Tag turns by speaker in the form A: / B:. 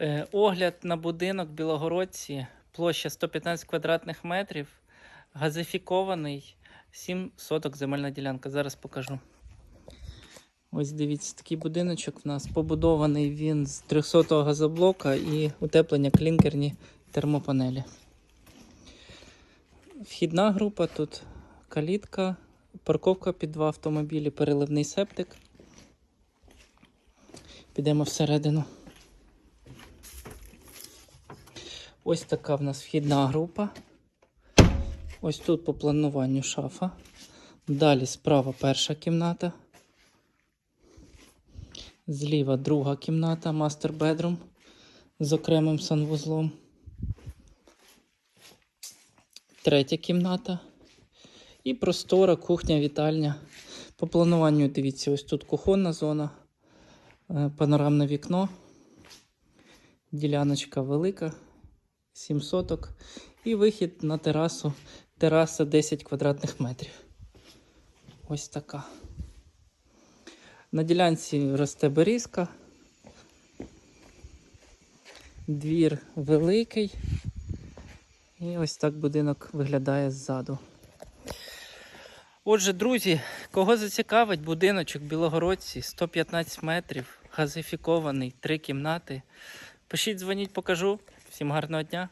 A: Е, Огляд на будинок в Білогородці, площа 115 квадратних метрів, газифікований, 7 соток земельна ділянка. Зараз покажу. Ось дивіться, такий будиночок в нас побудований він з 300-го газоблока і утеплення клінкерні термопанелі. Вхідна група тут калітка, парковка під два автомобілі, переливний септик. Підемо всередину. Ось така в нас вхідна група. Ось тут по плануванню шафа. Далі справа перша кімната. Зліва друга кімната, мастер бедрум з окремим санвузлом. Третя кімната. І простора кухня, вітальня. По плануванню, дивіться, ось тут кухонна зона, е, панорамне вікно. Діляночка велика, 7 соток. І вихід на терасу. Тераса 10 квадратних метрів. Ось така. На ділянці росте берізка. Двір великий. І ось так будинок виглядає ззаду. Отже, друзі, кого зацікавить будиночок в Білогородці 115 метрів, газифікований, три кімнати. Пишіть, дзвоніть, покажу. Всім гарного дня.